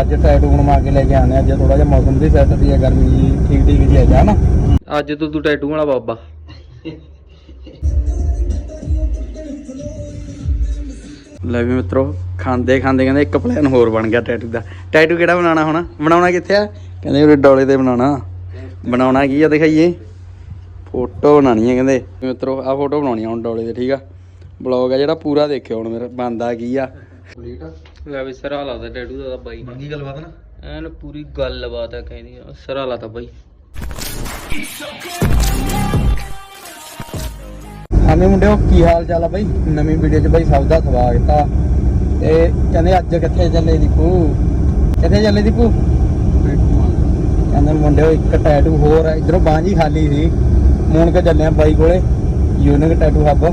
ਅੱਜ ਟੈਟੂ ਬਣਵਾ ਕੇ ਲੈ ਕੇ ਆਣੇ ਅੱਜ ਥੋੜਾ ਜਿਹਾ ਮੌਸਮ ਵੀ ਸੈੱਟ ਸੀ ਗਰਮੀ ਜੀ ਠੀਕ ਠੀਕ ਜੀ ਹੈ ਨਾ। ਅੱਜ ਤੋਂ ਤੂੰ ਟੈਟੂ ਵਾਲਾ ਬਾਬਾ। ਲੈ ਵੀ ਮਿੱਤਰੋ ਖਾਂਦੇ ਖਾਂਦੇ ਕਹਿੰਦੇ ਇੱਕ ਪਲਾਨ ਹੋਰ ਬਣ ਗਿਆ ਟੈਟੂ ਦਾ। ਟੈਟੂ ਕਿਹੜਾ ਬਣਾਉਣਾ ਹੁਣ? ਬਣਾਉਣਾ ਕਿੱਥੇ ਆ? ਕਹਿੰਦੇ ਉਹ ਡੋਲੇ ਤੇ ਬਣਾਉਣਾ। ਬਣਾਉਣਾ ਕੀ ਆ ਦਿਖਾਈਏ। ਫੋਟੋ ਬਣਾਉਣੀ ਹੈ ਕਹਿੰਦੇ। ਵੀ ਮਿੱਤਰੋ ਆ ਫੋਟੋ ਬਣਾਉਣੀ ਆ ਹੁਣ ਡੋਲੇ ਤੇ ਠੀਕ ਆ? ਬਲੌਗ ਆ ਜਿਹੜਾ ਪੂਰਾ ਦੇਖਿਓ ਹੁਣ ਮੇਰਾ ਬੰਦਾ ਕੀ ਆ। ਲੈ ਵੀ ਸਰਾ ਲਾਦਾ ਟੈਟੂ ਦਾ ਤਾਂ ਬਾਈ। ਕੀ ਗੱਲਬਾਤ ਨਾ। ਐਨ ਪੂਰੀ ਗੱਲਬਾਤ ਹੈ ਕਹਿੰਦੀ ਆ, ਸਰਾ ਲਾਤਾ ਬਾਈ। ਆਵੇਂ ਮੁੰਡਿਓ ਕੀ ਹਾਲ ਚਾਲ ਆ ਬਾਈ? ਨਵੀਂ ਵੀਡੀਓ 'ਚ ਬਾਈ ਸਭ ਦਾ ਸਵਾਗਤ ਆ। ਤੇ ਕਹਿੰਦੇ ਅੱਜ ਕਿੱਥੇ ਚੱਲੇ ਦੀਪੂ? ਕਿੱਥੇ ਚੱਲੇ ਦੀਪੂ? ਕਹਿੰਦੇ ਮੁੰਡਿਓ ਇੱਕ ਟੈਟੂ ਹੋਰ ਆ। ਇਧਰੋਂ ਬਾਂਹ ਖਾਲੀ ਸੀ। ਮੂਣ ਕੇ ਚੱਲੇ ਆ ਬਾਈ ਕੋਲੇ। ਯੂਨਿਕ ਟੈਟੂ ਹੱਬ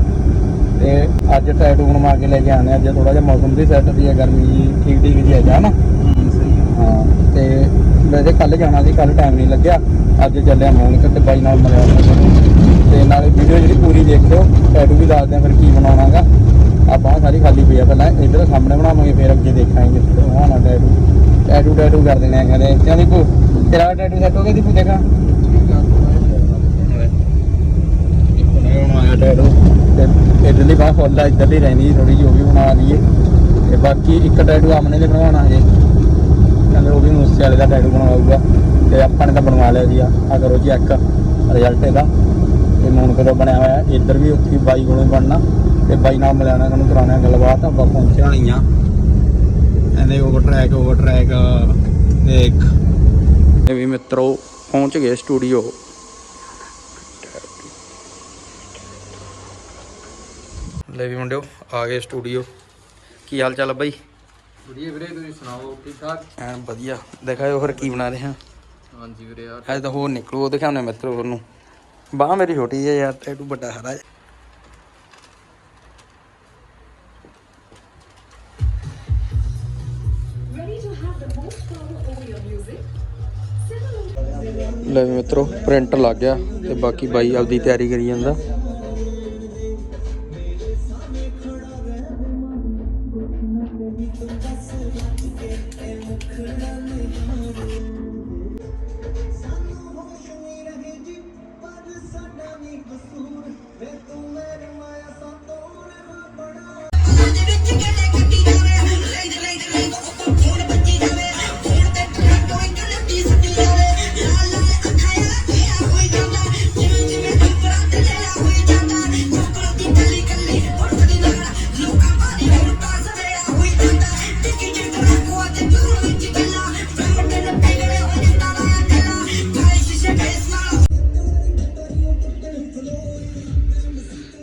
ਤੇ ਅੱਜ ਟੈਟੂ ਬਣਵਾ ਕੇ ਲੈ ਕੇ ਆਣੇ ਅੱਜ ਥੋੜਾ ਜਿਹਾ ਮੌਸਮ ਵੀ ਸੈੱਟ ਸੀ ਗਰਮੀ ਜੀ ਠੀਕ ਠੀਕ ਜੀ ਹੈ ਨਾ? ਹਾਂ ਤੇ ਵੈਸੇ ਕੱਲ ਜਾਣਾ ਸੀ ਕੱਲ ਟਾਈਮ ਨਹੀਂ ਲੱਗਿਆ। ਅੱਜ ਚੱਲਿਆ ਮੂਨਕ ਤੇ ਬਾਈ ਨਾਲ ਮਿਲਿਆ ਤੇ ਨਾਲੇ ਵੀਡੀਓ ਜਿਹੜੀ ਪੂਰੀ ਦੇਖਿਓ ਟੈਟੂ ਵੀ ਦੱਸਦੇ ਆ ਫਿਰ ਕੀ ਬਣਾਉਣਾਗਾ। ਆ ਬਾਹ ਸਾਰੀ ਖਾਲੀ ਪਈ ਆ ਪਹਿਲਾਂ ਇਧਰ ਸਾਹਮਣੇ ਬਣਾਵਾਂਗੇ ਫਿਰ ਅੱਗੇ ਦੇਖਾਂਗੇ ਕਿੱਥੇ ਬਣਾਉਣਾ ਟੈਟੂ ਟੈਟੂ ਟੈਟੂ ਕਰ ਦੇਣੇ ਆ ਕਹਿੰਦੇ ਕਿਉਂ ਦੀਪੂ ਤੇਰਾ ਟੈਟੂ ਸੈੱਟ ਹੋ ਗਿਆ ਦੀਪੂ ਦੇਖਾਂ। ਬਣਾਇਆ ਟੈਟੂ ਤੇ ਇਧਰਲੀ ਬਾਹ ਫੁੱਲ ਆ ਇਧਰਲੀ ਰਹਿੰਦੀ ਥੋੜੀ ਜਿਹੀ, ਉਹ ਵੀ ਬਣਾ ਲਈਏ। ਤੇ ਬਾਕੀ ਇੱਕ ਟੈਟੂ ਆਮਨੇ ਦੇ ਬਣਵਾਉਣਾ ਹੈ ਕਹਿੰਦੇ ਉਹ ਵੀ ਮੂਸੇ ਵਾਲੇ ਦਾ ਟੈਟੂ ਬਣਵਾਊਗਾ। ਤੇ ਆਪਾਂ ਨੇ ਤਾਂ ਬਣਵਾ ਲਿਆ ਜੀ ਆ। ਕਰੋ ਜੀ ਇੱਕ ਰਿਜ਼ਲਟ ਇਹਦਾ। ਤੇ ਮੂਨ ਕਦੋਂ ਬਣਿਆ ਹੋਇਆ, ਇੱਧਰ ਵੀ ਉੱਥੇ ਬਾਈ ਕੋਲੋਂ ਬਣਨਾ। ਤੇ ਬਾਈ ਨਾਲ ਮਿਲਾਣਾ ਤੁਹਾਨੂੰ ਕਰਾਉਣਾ ਗੱਲਬਾਤ, ਆਪਾਂ ਪਹੁੰਚਿਆ ਨਹੀਂ ਆ। ਓਵਰ ਟਰੈਕ ਓਵਰ ਟਰੈਕ ਦੇਖ। ਇਹ ਵੀ ਮਿੱਤਰੋ, ਪਹੁੰਚ ਗਏ ਸਟੂਡੀਓ ਲੈ ਵੀ ਮੁੰਡਿਓ ਆ ਗਏ ਸਟੂਡੀਓ ਕੀ ਹਾਲ ਚਾਲ ਆ ਬਾਈ? ਵਧੀਆ ਵੀਰੇ ਤੁਸੀਂ ਸੁਣਾਓ ਠੀਕ ਠਾਕ? ਐਨ ਵਧੀਆ। ਦਿਖਾਓ ਹੋਰ ਕੀ ਬਣਾ ਰਹੇ ਹਾਂ। ਹਾਂਜੀ ਵੀਰੇ ਯਾਰ ਅੱਜ ਤਾਂ ਹੋਰ ਨਿਕਲੂ ਉਹ ਦਿਖਾਉਣੇ ਮਿੱਤਰੋ ਤੁਹਾਨੂੰ ਬਾਹ ਮੇਰੀ ਛੋਟੀ ਹੈ ਯਾਰ ਟੈਟੂ ਵੱਡਾ ਹਰਾ ਲੈ ਮਿੱਤਰੋ ਪ੍ਰਿੰਟ ਲੱਗ ਗਿਆ ਤੇ ਬਾਕੀ ਬਾਈ ਆਪਦੀ ਤਿਆਰੀ ਕਰੀ ਜਾਂਦਾ।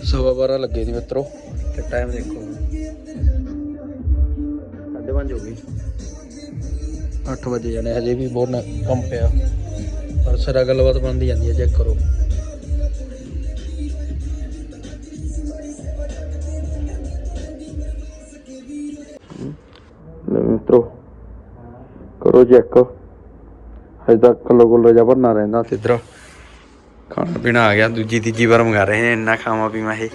ਸਵਾ ਬਾਰਾਂ ਲੱਗੇ ਸੀ ਮਿੱਤਰੋ। ਤੇ ਟਾਈਮ ਦੇਖੋ ਸਾਢੇ ਪੰਜ ਹੋ ਗਈ 8 ਵਜੇ ਜਾਣੇ ਹਜੇ ਵੀ ਬਹੁਤ ਕੰਮ ਪਿਆ। ਪਰ ਸਾਰਾ ਗੱਲਬਾਤ ਬਣਦੀ ਜਾਂਦੀ ਹੈ ਚੈੱਕ ਕਰੋ। ਲੈ ਮਿੱਤਰੋ ਕਰੋ ਚੈੱਕ ਹਜੇ ਤੱਕ ਕਿਲੋ ਕਿਲੋ ਜਿਹਾ ਭਰਨਾ ਰਹਿੰਦਾ ਤੇ ਇੱਧਰ। ਖਾਣਾ ਪੀਣਾ ਆ ਗਿਆ ਦੂਜੀ ਤੀਜੀ ਵਾਰ ਮੰਗਾ ਰਹੇ ਨੇ ਇੰਨਾ ਖਾਵਾ ਪੀਵਾ ਇਹ।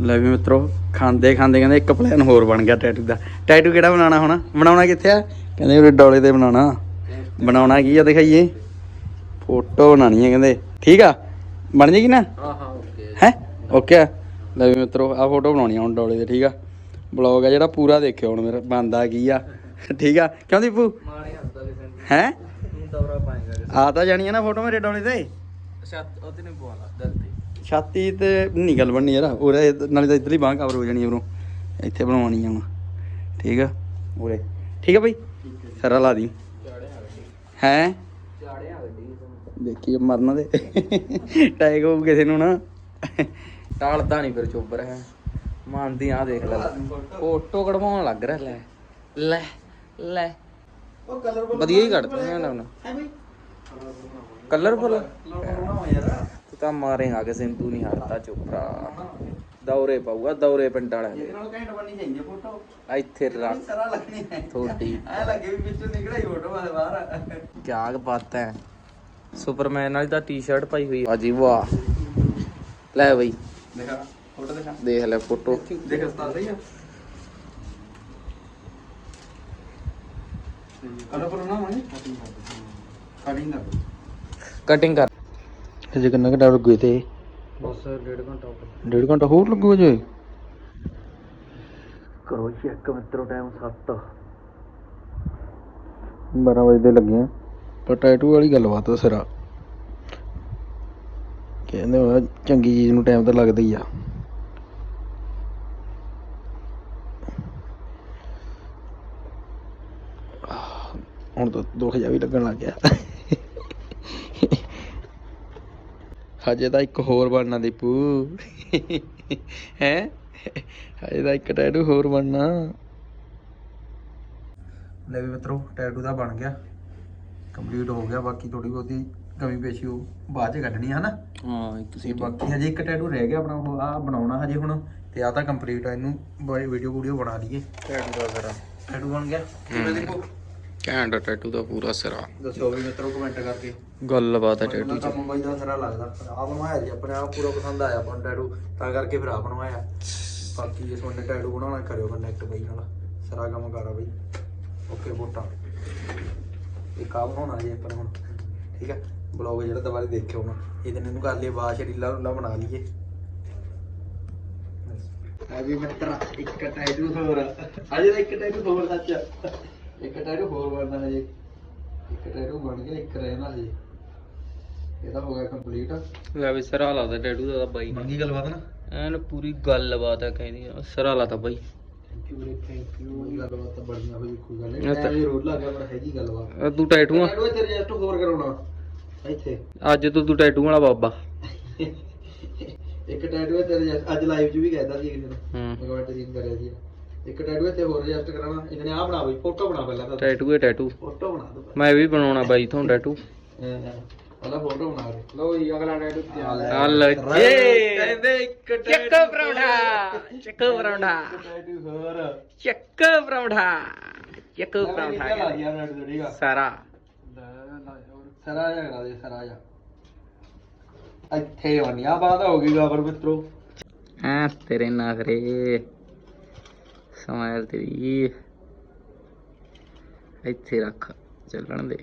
ਲੈ ਵੀ ਮਿੱਤਰੋ ਖਾਂਦੇ ਖਾਂਦੇ ਕਹਿੰਦੇ ਇੱਕ ਪਲਾਨ ਹੋਰ ਬਣ ਗਿਆ ਟੈਟੂ ਦਾ। ਟੈਟੂ ਕਿਹੜਾ ਬਣਾਉਣਾ ਹੁਣ? ਬਣਾਉਣਾ ਕਿੱਥੇ ਆ? ਕਹਿੰਦੇ ਉਹ ਡੋਲੇ ਤੇ ਬਣਾਉਣਾ। ਬਣਾਉਣਾ ਕੀ ਆ ਦਿਖਾਈਏ। ਫੋਟੋ ਬਣਾਉਣੀ ਹੈ ਕਹਿੰਦੇ। ਠੀਕ ਆ? ਬਣ ਜੇਗੀ ਨਾ? ਹਾਂ ਹਾਂ ਓਕੇ ਹੈ? ਓਕੇ ਲੈ ਵੀ ਮਿੱਤਰੋ ਆ ਫੋਟੋ ਬਣਾਉਣੀ ਆ ਹੁਣ ਡੋਲੇ ਤੇ ਠੀਕ ਆ? ਬਲੌਗ ਆ ਜਿਹੜਾ ਪੂਰਾ ਦੇਖਿਓ ਹੁਣ ਮੇਰਾ ਬੰਦਾ ਕੀ ਆ। ਠੀਕ ਆ? ਕਿਉਂ ਦੀਪੂ? ਮਾਰੇ ਹੱਸਦਾ ਦੇ ਸੈਂਟ ਹੈ? ਦੌਰਾ ਪਾਏਗਾ ਆ ਤਾਂ ਜਾਣੀ ਆ ਨਾ ਫੋਟੋ ਮੇਰੇ ਡੋਲੇ ਤੇ। ਅੱਛਾ ਉਹਦੇ ਨੇ ਪਵਾਲਾ ਦਿਲ ਤੇ ਛਾਤੀ ਤੇ ਨਹੀਂ ਗੱਲ ਬਣਨੀ ਯਾਰ ਉਰੇ ਨਾਲੇ ਤਾਂ ਇੱਧਰ ਹੀ ਬਾਂਹ ਕਵਰ ਹੋ ਜਾਣੀ ਉਰੋਂ। ਇੱਥੇ ਬਣਵਾਉਣੀ ਆ ਹੁਣ। ਠੀਕ ਆ ਉਰੇ। ਠੀਕ ਆ ਬਈ? ਸਾਰਾ ਲਾ ਦੀ। ਹੈ? ਚਾੜਿਆ ਗੱਡੀ ਦੇਖੀ ਮਰਨ ਦੇ ਟੈਗ ਹੋਊ ਕਿਸੇ ਨੂੰ ਨਾ। ਟਾਲਦਾ ਨਹੀਂ ਫਿਰ ਚੋਬਰ ਹੈ। ਮੰਨਦੀ ਆ ਦੇਖ ਲੈ। ਫੋਟੋ ਕਢਵਾਉਣ ਲੱਗ ਰਿਹਾ ਲੈ। ਲੈ ਲੈ। ਉਹ ਕਲਰ ਵਧੀਆ ਹੀ ਕੱਢਦੇ ਆ ਲਾਉਣਾ ਕਲਰਫੁਲ ਤੂੰ ਤਾਂ ਮਾਰੇਗਾ ਕਿਸੇ ਨੂੰ ਤੂੰ ਨਹੀਂ ਹਟਦਾ ਚੋਪਰਾ ਦੌਰੇ ਪਾਊਗਾ ਦੌਰੇ ਪਿੰਡ ਵਾਲਿਆਂ ਦੇ। ਨਾਲ ਘੈਂਟ ਬਣਨੀ ਚਾਹੀਦੀ ਆ ਫੋਟੋ ਇੱਥੇ ਰੱਖ ਸਾਰਾ ਲੱਗਣੀ ਹੈ ਥੋੜੀ ਐ ਲੱਗੇ ਵੀ ਵਿੱਚੋਂ ਹੀ ਫੋਟੋ ਵਾਲੇ ਬਾਹਰ ਕਿਆ ਬਾਤ ਹੈ। ਸੁਪਰਮੈਨ ਵਾਲੀ ਤਾਂ ਟੀ-ਸ਼ਰਟ ਪਾਈ ਹੋਈ ਆ। ਜੀ ਵਾਹ। ਲੈ ਬਈ। ਦੇਖਾ ਫੋਟੋ ਦਿਖਾ। ਦੇਖ ਲੈ ਫੋਟੋ ਦੇਖ ਉਸਤਾਦ ਸਹੀ ਆ। ਹੋਣੀ ਕਟਿੰਗ ਕਰ ਕਟਿੰਗ ਕਰ ਕਿੰਨਾ ਘੰਟਾ ਲੱਗੂ ਤੇ? ਬਸ ਡੇਢ ਘੰਟਾ ਉੱਪਰ ਡੇਢ ਘੰਟਾ ਹੋਰ ਲੱਗੂ ਜੇ ਕਰੋ ਚੈੱਕ ਮਿੱਤਰੋ ਟਾਈਮ 7 12 ਵਜੇ ਦੇ ਲੱਗੇ ਆ। ਪਰ ਟੈਟੂ ਵਾਲੀ ਗੱਲਬਾਤ ਆ ਸਿਰਾ। ਕਹਿੰਦੇ ਚੰਗੀ ਚੀਜ਼ ਨੂੰ ਟਾਈਮ ਤਾਂ ਲੱਗਦਾ ਹੀ ਆ। ਹੁਣ ਤਾਂ ਦੁੱਖ ਜਾ ਵੀ ਲੱਗਣ ਲੱਗ ਗਿਆ। ਹਜੇ ਤਾਂ ਇੱਕ ਹੋਰ ਬਣਨਾ ਦੀਪੂ। ਹੈ? ਹਜੇ ਤਾਂ ਇੱਕ ਟੈਟੂ ਹੋਰ ਬਣਨਾ। ਲੈ ਵੀ ਮਿੱਤਰੋ ਟੈਟੂ ਦਾ ਬਣ ਗਿਆ। ਕੰਪਲੀਟ ਹੋ ਗਿਆ ਬਾਕੀ ਥੋੜੀ ਬਹੁਤੀ ਕਮੀ ਪੇਸ਼ੀ ਉਹ ਬਾਅਦ ਚ ਕੱਢਣੀ ਹੈ ਨਾ ਹਾਂ ਇੱਕ ਬਾਕੀ ਹਜੇ ਇੱਕ ਟੈਟੂ ਰਹਿ ਗਿਆ ਆਪਣਾ ਉਹ ਆ ਬਣਾਉਣਾ ਹਜੇ ਹੁਣ ਤੇ ਆ ਤਾਂ ਕੰਪਲੀਟ ਆ ਇਹਨੂੰ ਵੀਡੀਓ ਵੀਡੀਓ ਬਣਾ ਲਈਏ। ਟੈਟੂ ਦਾ ਸਿਰਾ ਟੈਟੂ ਬਣ ਗਿਆ। ਕਿਵੇਂ ਦੇਖੋ ਘੈਂਟ ਟੈਟੂ ਦਾ ਪੂਰਾ ਸਿਰਾ। ਦੱਸੋ ਵੀ ਮਿੱਤਰੋ ਕਮੈਂਟ ਕਰਕੇ। ਗੱਲਬਾਤ ਹੈ ਟੈਟੂ ਚ। ਕੰਮ ਬਾਈ ਦਾ ਸਾਰਾ ਲੱਗਦਾ। ਪਰ ਆ ਬਣਵਾਇਆ ਜੀ ਆਪਣੇ ਆਪ ਪੂਰਾ ਪਸੰਦ ਆਇਆ ਆਪਾਂ ਨੂੰ ਟੈਟੂ ਤਾਂ ਕਰਕੇ ਫਿਰ ਆ ਬਣਵਾਇਆ। ਬਾਕੀ ਜੇ ਤੁਹਾਡੇ ਟੈਟੂ ਬਣਾਉਣਾ ਕਰਿਓ ਕਨੈਕਟ ਬਾਈ ਨਾਲ। ਸਾਰਾ ਕੰਮ ਕਰਾ ਬਾਈ। ਓਕੇ ਬੋਟਾ ਇਹ ਆ ਬਣਾਉਣਾ ਜੀ ਆਪਾਂ ਨੇ ਹੁਣ। ਠੀਕ ਹੈ ਬਲੌਗ ਜਿਹੜਾ ਦੁਬਾਰਾ ਦੇਖਿਓ ਹੁਣ। ਇਹ ਦਿਨ ਇਹਨੂੰ ਕਰ ਲਈਏ ਬਾਅਦ ਰੀਲਾ ਰੂਲਾ ਬਣਾ ਲਈਏ। ਆ ਵੀ ਮਿੱਤਰਾ ਇੱਕ ਟੈਟੂ ਹੋਰ ਅਜੇ ਇੱਕ ਟੈਟੂ ਹੋਰ ਸੱਚ ਇੱਕ ਟੈਟੂ ਹੋਰ ਬਣਨਾ ਹਜੇ। ਇੱਕ ਟੈਟੂ ਬਣ ਗਿਆ ਇੱਕ ਰਹਿਣਾ ਹਜੇ। ਇਹਦਾ ਹੋ ਗਿਆ ਕੰਪਲੀਟ ਲੈ ਵੀ ਸਿਰਾ ਲਾਦਾ ਟੈਟੂ ਦਾ ਤਾਂ ਬਾਈ। ਬਣ ਗਈ ਗੱਲਬਾਤ ਨਾ? ਐਨ ਪੂਰੀ ਗੱਲਬਾਤ ਹੈ ਕਹਿੰਦੀ ਆ, ਸਿਰਾ ਲਾਤਾ ਬਾਈ। ਥੈਂਕ ਯੂ ਵੀਰੇ ਥੈਂਕ ਯੂ ਗੱਲਬਾਤ ਤਾਂ ਬੜੀਆਂ ਹੋਈ ਕੋਈ ਗੱਲ ਇਹ ਨਹੀਂ ਤਾਂ- ਟਾਈਮ ਜ਼ਰੂਰ ਲੱਗ ਗਿਆ ਪਰ ਹੈਗੀ ਗੱਲਬਾਤ। ਅਹ ਤੂੰ ਟੈਟੂਆਂ ਟੈਟੂ ਇੱਥੇ ਰਜਿਸਟਰ ਹੋਰ ਕਰਾਉਣਾ ਇੱਥੇ। ਅੱਜ ਤੋਂ ਤੂੰ ਟੈਟੂ ਵਾਲਾ ਬਾਬਾ। ਇੱਕ ਟੈਟੂ ਇੱਥੇ ਰਜਿਸਟਰ ਅੱਜ ਲਾਈਵ 'ਚ ਵੀ ਕਹਿਦਾ ਸੀ ਕਿਸੇ ਨੇ ਹੂੰ। ਕਮੈਂਟ ਜੀ ਕਰਿਆ ਸੀ। ਇੱਕ ਟੈਟੂ ਇੱਥੇ ਹੋਰ ਰਜਿਸਟਰ ਕਰਾਉਣਾ ਇਹਨਾਂ ਨੇ ਆ ਬਣਾ ਬਈ ਫੋਟੋ ਬਣਾ ਪਹਿਲਾਂ ਤਾਂ। ਟੈਟੂ ਹੈ ਟੈਟੂ ਫੋਟੋ ਬਣਾ ਦੋ ਮੈਂ ਵੀ ਬਣਾਉਣਾ ਬਾਈ ਤੋਂ ਟੈਟੂ ਪਹਿਲਾਂ ਫੋਟੋ ਬਣਾ ਦੇ। ਲੋ ਜੀ ਅਗਲਾ ਟੈਟੂ ਤਿਆਰ ਹੈ। ਹਲ ਜੇ ਕਹਿੰਦੇ ਇੱਕ ਚੱਕ ਪਰੌਂਠਾ। ਚੱਕ ਪਰੌਂਠਾ। ਟੈਟੂ ਹੋਰ। ਚੱਕ ਪਰੌਂਠਾ। ਚੱਕ ਪਰੌਂਠਾ। ਸਾਰਾ। ਸਰਾ ਜਾ ਕਰਾ ਦੇ ਸਰਾ ਜਾ ਇੱਥੇ ਹੋਣੀ ਆ ਬਾਤ ਹੋ ਗਈ ਗਾਬਰ ਮਿੱਤਰੋ। ਹਾਂ ਤੇਰੇ ਸਮਾਇਲ ਤੇਰੀ ਇੱਥੇ ਰੱਖ ਚੱਲਣ ਦੇ।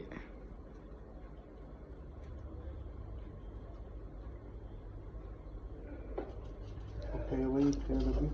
ਓਕੇ ਬਈ ਕਿਹੜਾ ਲੱਗੀ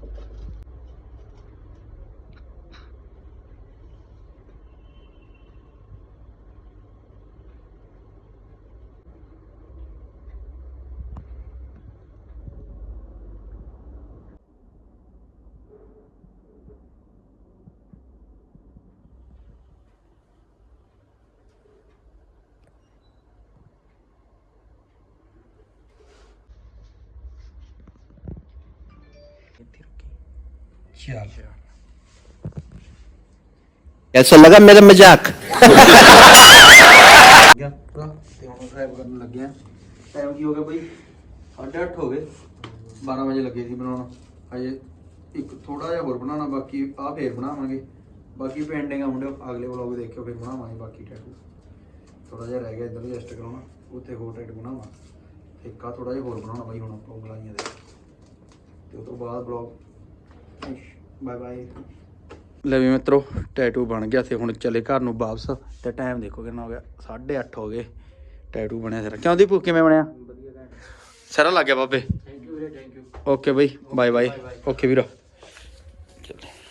ਚੱਲ कैसा लगा मेरा मजाक ਗਿਆ ਪੂਰਾ ਤੇ ਹੁਣ ਡਰਾਈਵ ਕਰਨ ਲੱਗੇ ਆ ਟਾਈਮ ਕੀ ਹੋ ਗਿਆ ਬਈ 8:30 ਹੋ ਗਏ 12 ਵਜੇ ਲੱਗੇ ਸੀ ਬਣਾਉਣ ਹਜੇ ਇੱਕ ਥੋੜਾ ਜਿਹਾ ਹੋਰ ਬਣਾਉਣਾ ਬਾਕੀ ਆ ਫੇਰ ਬਣਾਵਾਂਗੇ ਬਾਕੀ ਪੈਂਡਿੰਗ ਆ ਮੁੰਡੇ ਅਗਲੇ ਵਲੋਗ ਦੇਖਿਓ ਫਿਰ ਬਣਾਵਾਂਗੇ ਬਾਕੀ ਟੈਟੂ ਥੋੜਾ ਜਿਹਾ ਰਹਿ ਗਿਆ ਇਧਰ ਐਡਜਸਟ ਕਰਾਉਣਾ ਉੱਥੇ ਹੋਰ ਟੈਟੂ ਬਣਾਵਾਂ ਇੱਕ ਆ ਥੋੜਾ ਜਿਹਾ ਹੋਰ ਬਣਾਉਣਾ ਬਾਈ ਹੁਣ ਆਪਾਂ ਉਂਗਲਾਈਆਂ ਦੇ ਤੇ ਉਸ ਤੋਂ ਬਾਅਦ ਬਲੌਗ ਬਾਏ ਬਾਏ ਲੈ ਵੀ ਮਿੱਤਰੋ ਟੈਟੂ ਬਣ ਗਿਆ ਤੇ ਹੁਣ ਚਲੇ ਘਰ ਨੂੰ ਵਾਪਸ। ਤੇ ਟਾਈਮ ਦੇਖੋ ਕਿੰਨਾ ਹੋ ਗਿਆ 8:30 ਹੋ ਗਏ। ਟੈਟੂ ਬਣਿਆ ਸਿਰ। ਕਿਉਂ ਦੀਪੂ ਕਿਵੇਂ ਬਣਿਆ? ਸਿਰਾ ਲੱਗ ਗਿਆ ਬਾਬੇ। ਥੈਂਕ ਯੂ ਵੀਰੇ ਥੈਂਕ ਯੂ ਓਕੇ ਬਈ ਬਾਏ ਬਾਏ ਓਕੇ ਵੀਰਾ। ਚਲੋ।